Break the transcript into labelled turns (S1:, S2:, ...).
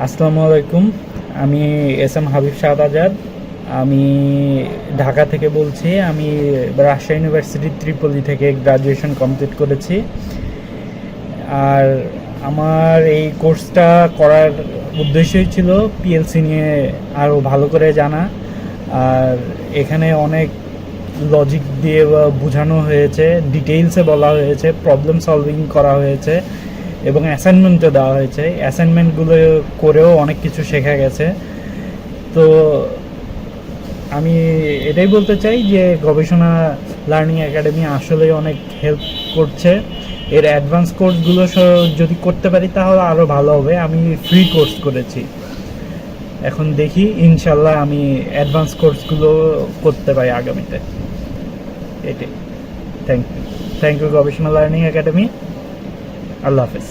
S1: আসসালামু আলাইকুম। আমি এস এম হাবিব শাহাদ আজাদ। আমি ঢাকা থেকে বলছি, আমি রাজশাহী ইউনিভার্সিটি ত্রিপলি থেকে গ্রাজুয়েশন কমপ্লিট করেছি। আর আমার এই কোর্সটা করার উদ্দেশ্যই ছিল পিএলসি নিয়ে আরও ভালো করে জানা। আর এখানে অনেক লজিক দিয়ে বোঝানো হয়েছে ডিটেইলসে বলা হয়েছে প্রবলেম সলভিং করা হয়েছে। এবং অ্যাসাইনমেন্টও দেওয়া হয়েছে। অ্যাসাইনমেন্টগুলো করেও অনেক কিছু শেখা গেছে। তো আমি এটাই বলতে চাই যে গবেষণা লার্নিং একাডেমি আসলে অনেক হেল্প করছে। এর অ্যাডভান্স কোর্সগুলো যদি করতে পারি তাহলে আরও ভালো হবে। আমি ফ্রি কোর্স করেছি। এখন দেখি ইনশাল্লাহ আমি অ্যাডভান্স কোর্সগুলো করতে পারি আগামীতে। এটাই। থ্যাংক ইউ থ্যাংক ইউ গবেষণা learning academy. আল্লাহ হাফেজ